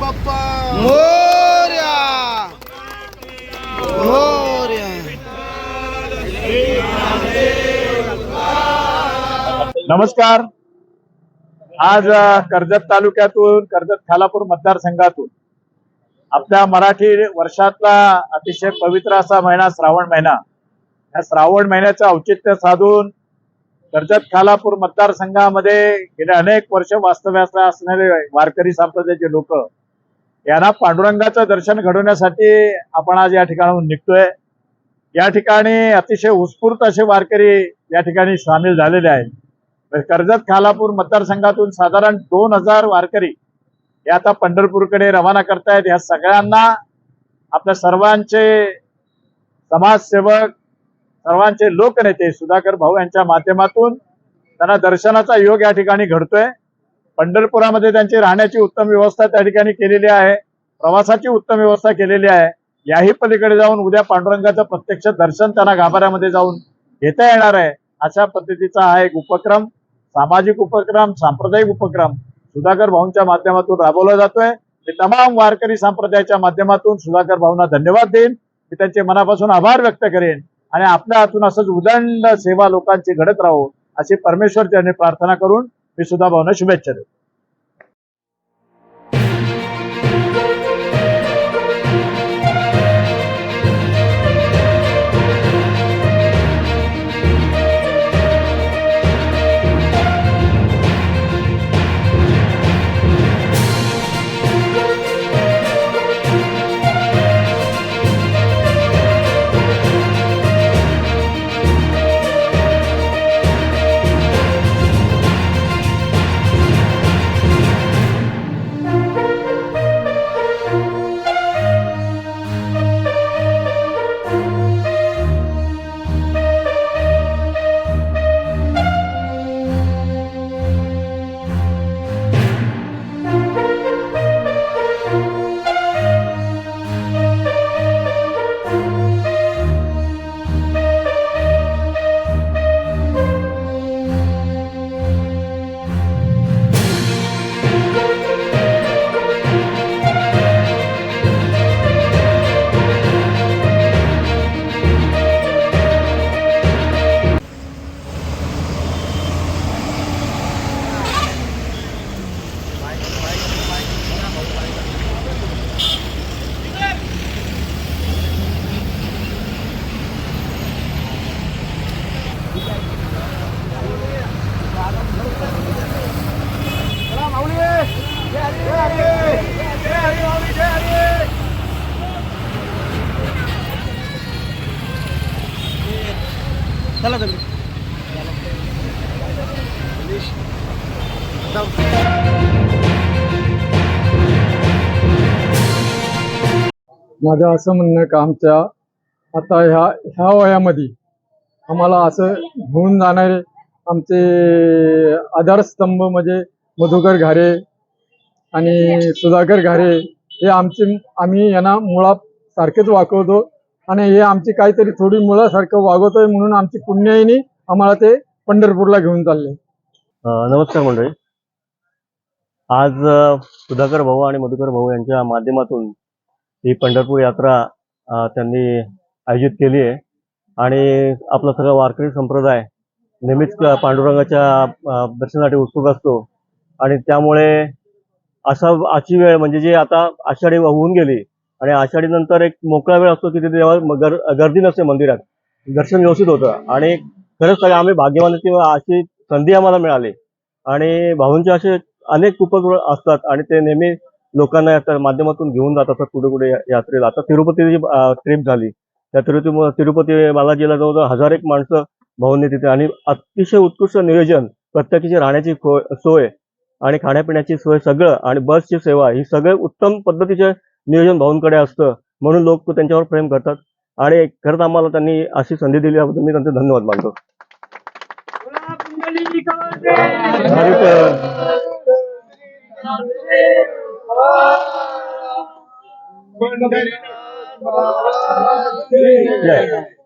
बाप्पा. मोर्या. मोर्या. नमस्कार. आज कर्जत तालुक्यातून कर्जत खालापूर मतदारसंघातून आपल्या मराठी वर्षातला अतिशय पवित्र असा महिना श्रावण महिना. या श्रावण महिन्याचं औचित्य साधून कर्जत खालापूर मतदारसंघामध्ये गेले अनेक वर्ष वास्तव्यास असणारे वारकरी संप्रदायाचे लोक यांना पांडुरंगाचं दर्शन घडवण्यासाठी आपण आज या ठिकाणाहून निघतोय. या ठिकाणी अतिशय उत्स्फूर्त असे वारकरी या ठिकाणी सामील झालेले आहेत. कर्जत खालापूर मतदारसंघातून साधारण दोन हजार वारकरी हे आता पंढरपूरकडे रवाना करतायत. या सगळ्यांना आपल्या सर्वांचे समाजसेवक सर्वांचे लोकनेते सुधाकर भाऊ यांच्या माध्यमातून त्यांना दर्शनाचा योग या ठिकाणी घडतोय. पंढरपुरामध्ये त्यांची राहण्याची उत्तम व्यवस्था त्या ठिकाणी केलेली आहे. प्रवासाची उत्तम व्यवस्था केलेली आहे. याही पलीकडे जाऊन उद्या पांडुरंगाचं प्रत्यक्ष दर्शन त्यांना गाभाऱ्यामध्ये जाऊन घेता येणार आहे. अशा पद्धतीचा हा एक उपक्रम सामाजिक उपक्रम सांप्रदायिक उपक्रम सुधाकर भाऊंच्या माध्यमातून राबवला जातोय. मी तमाम वारकरी संप्रदायाच्या माध्यमातून सुधाकर भाऊंना धन्यवाद देईन. मी त्यांचे मनापासून आभार व्यक्त करेन आणि आपल्या हातून असंच उदंड सेवा लोकांची घडत राहो अशी परमेश्वर प्रार्थना करून मी सुधा भाऊंना शुभेच्छा देतो. चला तुम्ही. माझं असं म्हणणं का आमच्या आता ह्या ह्या वयामध्ये आम्हाला असं घेऊन जाणारे आमचे आधारस्तंभ म्हणजे मधुकर घारे आणि सुधाकर घारे हे आमचे आम्ही यांना मुळात सारखेच वाकवतो आणि हे आमची काहीतरी थोडी मुळासारखं वागवतोय म्हणून आमची पुण्याईनी आम्हाला ते पंढरपूरला घेऊन चालले. नमस्कार मंडळी. आज सुधाकर भाऊ आणि मधुकर भाऊ यांच्या माध्यमातून ही पंढरपूर यात्रा त्यांनी आयोजित केली आहे. आणि आपला सगळा वारकरी संप्रदाय नेहमीच पांडुरंगाच्या दर्शनासाठी उत्सुक असतो. आणि त्यामुळे असा आजची वेळ म्हणजे जे आता आषाढी होऊन गेली आणि आषाढी नंतर एक मोकळा वेळ असतो की तिथे तेव्हा गर गर्दी नसते मंदिरात. दर्शन व्यवस्थित होतं. आणि खरंच सगळं आम्ही भाग्यवान किंवा अशी संधी आम्हाला मिळाली. आणि भाऊंचे असे अनेक उपक्रम असतात आणि ते नेहमी लोकांना या माध्यमातून घेऊन जात असतात कुठे कुठे यात्रेला. आता तिरुपतीची ट्रिप झाली. त्या तिरुपती तिरुपती बालाजीला जवळजवळ हजार एक माणसं भाऊंनी तिथे आणि अतिशय उत्कृष्ट नियोजन प्रत्येकाची राहण्याची सोय आणि खाण्यापिण्याची सोय सगळं आणि बसची सेवा ही सगळं उत्तम पद्धतीचे नियोजन भाऊंकडे असतं म्हणून लोक त्यांच्यावर प्रेम करतात. आणि खरंच आम्हाला त्यांनी अशी संधी दिली याबद्दल मी त्यांचे धन्यवाद मानतो. जय.